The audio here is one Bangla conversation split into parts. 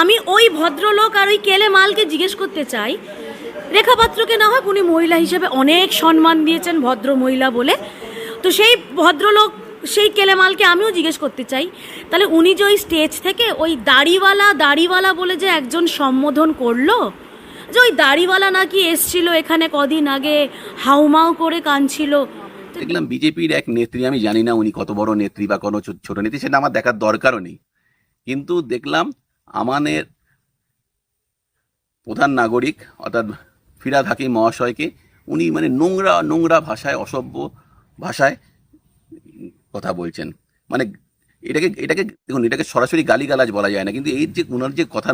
আমি ওই ভদ্রলোক আর ওই কেলে মালকে জিজ্ঞেস করতে চাই। রেখা পাত্রকে না হয় উনি মহিলা হিসেবে অনেক সম্মান দিয়েছেন, ভদ্র মহিলা বলে। তো সেই ভদ্রলোক, সেই কেলেমালকে আমিও জিজ্ঞেস করতে চাই। তাহলে উনি যে ওই স্টেজ থেকে ওই দাড়িওয়ালা দাড়িওয়ালা বলে যে একজন সম্বোধন করল, যে ওই দাড়িওয়ালা নাকি এসছিল এখানে কদিন আগে, হাউমাউ করে কাঁদছিল। দেখলাম বিজেপির এক নেত্রী, আমি জানি না উনি কত বড় নেত্রী বা কোনো ছোট নেত্রী, সেটা আমার দেখার দরকারও নেই। কিন্তু দেখলাম আমানের প্রধান নাগরিক, অর্থাৎ ফিরাদ হাকিম মহাশয়কে, উনি মানে নোংরা নোংরা ভাষায়, অসভ্য ভাষায় কথা বলছেন। মানে এটাকে এটাকে, দেখুন, এটাকে সরাসরি গালিগালাজ বলা যায় না, কিন্তু এই যে ওনার যে কথা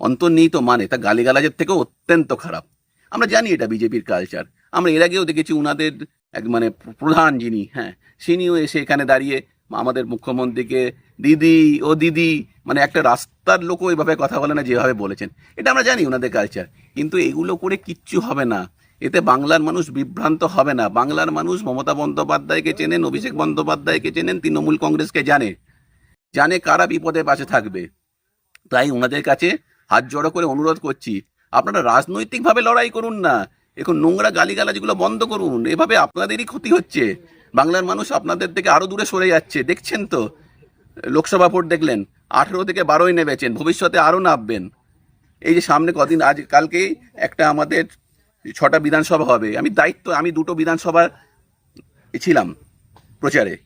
অন্তর্নিহিত মানে তা গালিগালাজের থেকেও অত্যন্ত খারাপ। আমরা জানি এটা বিজেপির কালচার আমরা এর আগেও দেখেছি উনাদের এক মানে প্রধান যিনি হ্যাঁ তিনিও এসে এখানে দাঁড়িয়ে আমাদের মুখ্যমন্ত্রীকে দিদি, ও দিদি মানে একটা রাস্তার লোকও এভাবে কথা বলে না, যেভাবে বলেছেন। এটা আমরা জানি ওনাদের কালচার কিন্তু এগুলো করে কিচ্ছু হবে না। এতে বাংলার মানুষ বিভ্রান্ত হবে না। বাংলার মানুষ মমতা বন্দ্যোপাধ্যায়কে চেনেন, অভিষেক বন্দ্যোপাধ্যায়কে চেনেন, তৃণমূল কংগ্রেসকে জানে। জানে কারা বিপদে পাশে থাকবে। তাই ওনাদের কাছে হাত জড়ো করে অনুরোধ করছি, আপনারা রাজনৈতিকভাবে লড়াই করুন না। এখন নোংরা গালিগালাজগুলো বন্ধ করুন। এভাবে আপনাদেরই ক্ষতি হচ্ছে। বাংলার মানুষ আপনাদের থেকে আরও দূরে সরে যাচ্ছে। দেখছেন তো? লোকসভা ভোট দেখলেন, আঠেরো থেকে বারোই নেমেছেন, ভবিষ্যতে আরও নামবেন। এই যে সামনে কদিন, আজ কালকেই একটা আমাদের ছটা বিধানসভা হবে। আমি দায়িত্ব, আমি দুটো বিধানসভা ছিলাম প্রচারে।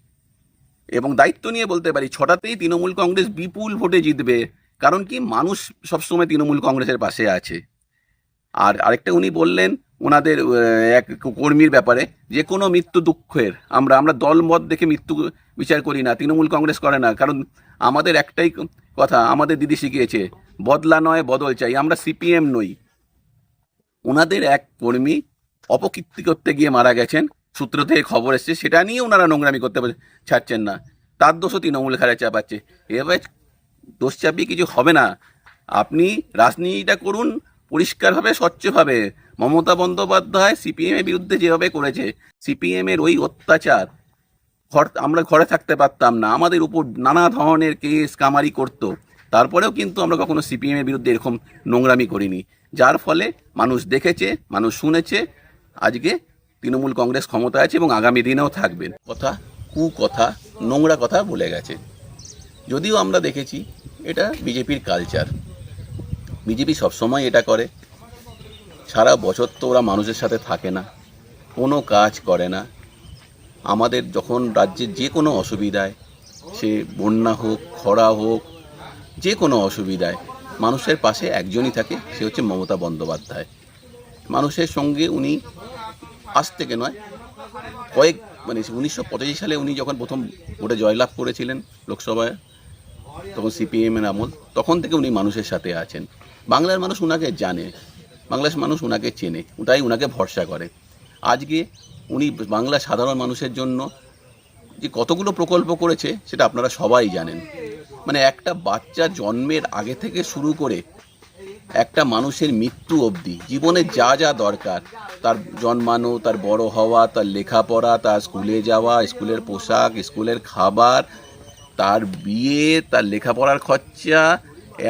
এবং দায়িত্ব নিয়ে বলতে পারি, ছটাতেই তৃণমূল কংগ্রেস বিপুল ভোটে জিতবে। কারণ কি, মানুষ সবসময় তৃণমূল কংগ্রেসের পাশে আছে। আর আরেকটা উনি বললেন ওনাদের এক কর্মীর ব্যাপারে যে কোনো মৃত্যু দুঃখের, আমরা আমরা দল মত দেখে মৃত্যু বিচার করি না, তৃণমূল কংগ্রেস করে না, কারণ আমাদের একটাই কথা, আমাদের দিদি শিখিয়েছে, বদলা নয়, বদল চাই, আমরা সিপিএম নই। ওনাদের এক কর্মী অপকীর্তি করতে গিয়ে মারা গেছেন, সূত্র থেকে খবর এসছে, সেটা নিয়ে ওনারা নোংরামি করতে ছাড়ছেন না। তার দোষও তৃণমূল ঘাড়ে চাপাচ্ছে। এভাবে দোষ চাপিয়ে কিছু হবে না। আপনি রাজনীতিটা করুন পরিষ্কারভাবে, স্বচ্ছভাবে। মমতা বন্দ্যোপাধ্যায় সিপিএম এর বিরুদ্ধে যেভাবে করেছে সিপিএম এর ওই অত্যাচার, ঘর, আমরা ঘরে থাকতে পারতাম না। আমাদের উপর নানা ধরনের কেস, কামারি করতো। তারপরেও কিন্তু আমরা কখনো সিপিএম এর বিরুদ্ধে এরকম নোংরামি করিনি। যার ফলে মানুষ দেখেছে, মানুষ শুনেছে, আজকে তৃণমূল কংগ্রেস ক্ষমতা আছে এবং আগামী দিনেও থাকবেন কথা কু কথা নোংরা কথা বলে গেছে। যদিও আমরা দেখেছি, এটা বিজেপির কালচার বিজেপি সবসময় এটা করে। সারা বছর তো ওরা মানুষের সাথে থাকে না, কোনো কাজ করে না। আমাদের যখন রাজ্যের যে কোনো অসুবিধায়, সে বন্যা হোক, খরা হোক, যে কোনো অসুবিধায়, মানুষের পাশে একজনই থাকে, সে হচ্ছে মমতা বন্দ্যোপাধ্যায়। মানুষের সঙ্গে উনি আজ থেকে নয়, কয়েক মানে উনিশশো পঁচাশি সালে উনি যখন প্রথম ভোটে জয়লাভ করেছিলেন লোকসভায় তখন সিপিএম এর আমল, তখন থেকে উনি মানুষের সাথে আছেন। বাংলার মানুষ উনাকে জানে, বাংলার মানুষ উনাকে চেনে, তাই উনাকে ভরসা করে। আজকে উনি বাংলা সাধারণ মানুষের জন্য যে কতগুলো প্রকল্প করেছে, সেটা আপনারা সবাই জানেন। মানে একটা বাচ্চা জন্মের আগে থেকে শুরু করে একটা মানুষের মৃত্যু অবধি, জীবনে যা যা দরকার, তার জন্মানো, তার বড় হওয়া, তার লেখাপড়া, তার স্কুলে যাওয়া, স্কুলের পোশাক, স্কুলের খাবার তার বিয়ে, তার লেখাপড়ার খরচা,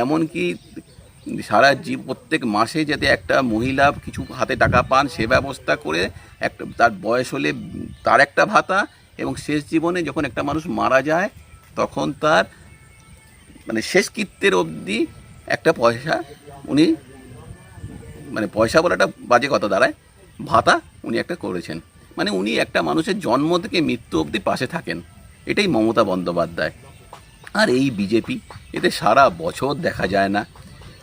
এমনকি সারা জীব, প্রত্যেক মাসে যাতে একটা মহিলা কিছু হাতে টাকা পান, সে ব্যবস্থা করে একটা, তার বয়স হলে তার একটা ভাতা এবং শেষ জীবনে যখন একটা মানুষ মারা যায়, তখন তার মানে শেষ কৃত্যের অবধি একটা পয়সা উনি মানে পয়সা বলাটা বাজে কথা দাঁড়ায়, ভাতা উনি একটা করেছেন। মানে উনি একটা মানুষের জন্ম থেকে মৃত্যু অবধি পাশে থাকেন। এটাই মমতা বন্দ্যোপাধ্যায়। আর এই বিজেপি, এদের সারা বছর দেখা যায় না।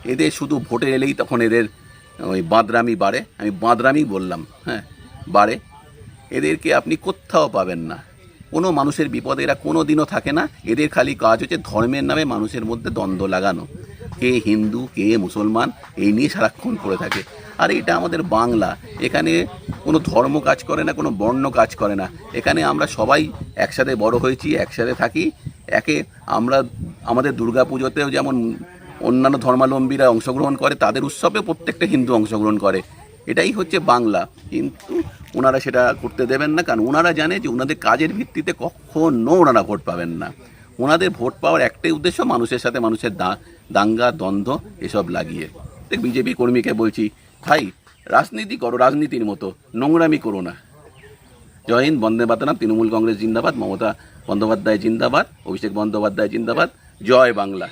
এদের শুধু ভোটে এলেই তখন এদের ওই বাঁদরামি বাড়ে। আমি বাঁদরামি বললাম হ্যাঁ বাড়ে। এদেরকে আপনি কোথাও পাবেন না। কোনো মানুষের বিপদে এরা কোনো দিনও থাকে না। এদের খালি কাজ হচ্ছে ধর্মের নামে মানুষের মধ্যে দ্বন্দ্ব লাগানো। কে হিন্দু, কে মুসলমান, এই নিয়ে সারাক্ষণ করে থাকে। আর এটা আমাদের বাংলা। এখানে কোনো ধর্ম কাজ করে না, কোনো বর্ণ কাজ করে না। এখানে আমরা সবাই একসাথে বড় হয়েছি, একসাথে থাকি। একে আমরা, আমাদের দুর্গা পুজোতেও যেমন অন্যান্য ধর্মাবলম্বীরা অংশগ্রহণ করে, তাদের উৎসবে প্রত্যেকটা হিন্দু অংশগ্রহণ করে। এটাই হচ্ছে বাংলা। কিন্তু ওনারা সেটা করতে দেবেন না, কারণ ওনারা জানে যে ওনাদের কাজের ভিত্তিতে কখনো ওনারা ভোট পাবেন না। ওনাদের ভোট পাওয়ার একটাই উদ্দেশ্য, মানুষের সাথে মানুষের দাঙ্গা, দ্বন্দ্ব এসব লাগিয়ে। দেখ, বিজেপি কর্মীকে বলছি, ভাই রাজনীতি করো, রাজনীতির মতো। নোংরামি করো না। জয় হিন্দ, বন্দে মাতারাম, তৃণমূল কংগ্রেস জিন্দাবাদ, মমতা বন্দ্যোপাধ্যায় জিন্দাবাদ, অভিষেক বন্দ্যোপাধ্যায় জিন্দাবাদ, জয় বাংলা।